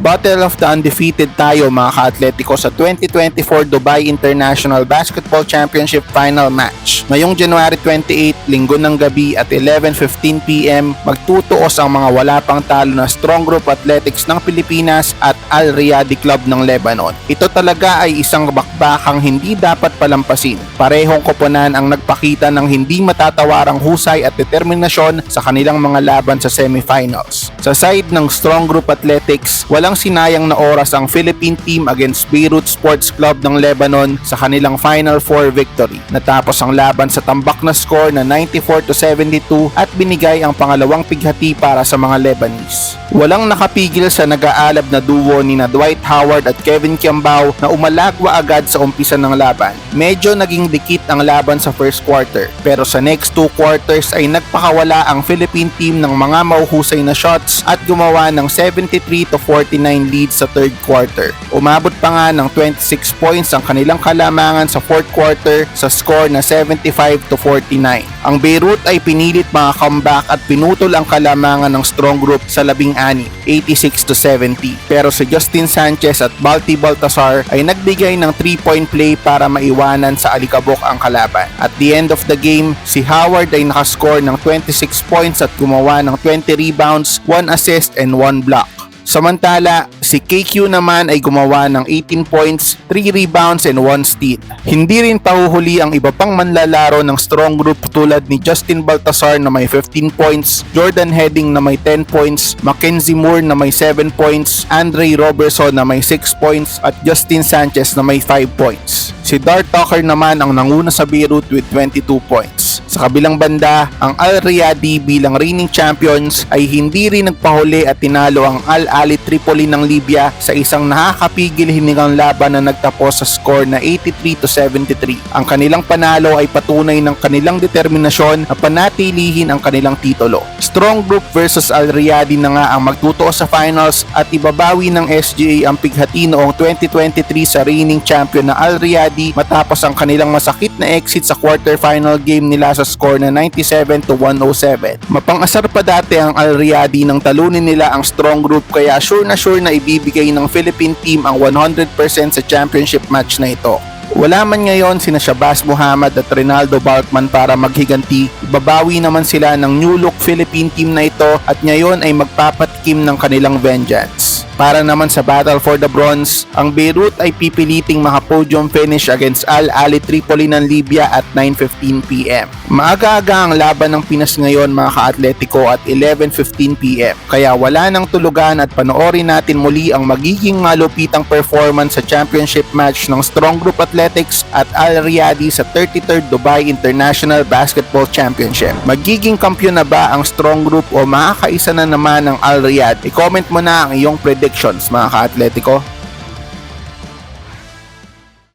Battle of the Undefeated tayo mga ka-atletiko sa 2024 Dubai International Basketball Championship Final Match. Ngayong January 28, linggo ng gabi at 11.15pm, magtutuos ang mga wala pang talo na Strong Group Athletics ng Pilipinas at Al Riyadi Club ng Lebanon. Ito talaga ay isang bakbakang hindi dapat palampasin. Parehong koponan ang nagpakita ng hindi matatawarang husay at determinasyon sa kanilang mga laban sa semifinals. Sa side ng Strong Group Athletics, walang sinayang na oras ang Philippine team against Beirut Sports Club ng Lebanon sa kanilang Final Four victory. Natapos ang laban sa tambak na score na 94 to 72 at binigay ang pangalawang pighati para sa mga Lebanese. Walang nakapigil sa nag-aalab na duo ni na Dwight Howard at Kevin Kiambao na umalagwa agad sa umpisa ng laban. Medyo naging dikit ang laban sa first quarter pero sa next two quarters ay nagpakawala ang Philippine team ng mga mauhusay na shots at gumawa ng 73 to 49 lead sa third quarter. Umabot pa nga ng 26 points ang kanilang kalamangan sa fourth quarter sa score na 75 to 49. Ang Beirut ay pinilit mga comeback at pinutol ang kalamangan ng strong group sa labing ani, 86 to 70. Pero si Justin Sanchez at Balti Baltasar ay nagbigay ng 3-point play para maiwanan sa alikabok ang kalaban. At the end of the game, si Howard ay nakascore ng 26 points at gumawa ng 20 rebounds, 1 assist and 1 block. Samantala, si KQ naman ay gumawa ng 18 points, 3 rebounds and 1 steal. Hindi rin pahuhuli ang iba pang manlalaro ng strong group tulad ni Justin Baltasar na may 15 points, Jordan Heading na may 10 points, Mackenzie Moore na may 7 points, Andre Robertson na may 6 points at Justin Sanchez na may 5 points. Si Dart Tucker naman ang nanguna sa Beirut with 22 points. Sa kabilang banda, ang Al Riyadi bilang reigning champions ay hindi rin nagpahuli at tinalo ang Al Ali Tripoli ng Libya sa isang nakakapigil hiningang laban na nagtapos sa score na 83 to 73. Ang kanilang panalo ay patunay ng kanilang determinasyon na panatilihin ang kanilang titulo. Strong Group versus Al Riyadi na nga ang magtutuo sa finals at ibabawi ng SGA ang pighati noong 2023 sa reigning champion na Al Riyadi matapos ang kanilang masakit na exit sa quarterfinal game nila sa score na 97 to 107. Mapang-asar pa dati ang Al Riyadi nang talunin nila ang strong group kaya sure na sure na ibibigay ng Philippine team ang 100% sa championship match na ito. Wala man ngayon sina Shabazz Muhammad at Ronaldo Balkman para maghiganti, babawi naman sila ng new look Philippine team na ito at ngayon ay magpapatikim ng kanilang vengeance. Para naman sa Battle for the Bronze, ang Beirut ay pipiliting maka-podium finish against Al Ali Tripoli ng Libya at 9.15pm. Maaga-aga ang laban ng Pinas ngayon mga ka-atletico at 11.15pm. Kaya wala nang tulugan at panoorin natin muli ang magiging malupitang performance sa championship match ng Strong Group Athletics at Al Riyadi sa 33rd Dubai International Basketball Championship. Magiging kampiyon na ba ang Strong Group o makakaisa na naman ang Al Riyad? I-comment mo na ang iyong predictions mga ka-atletico.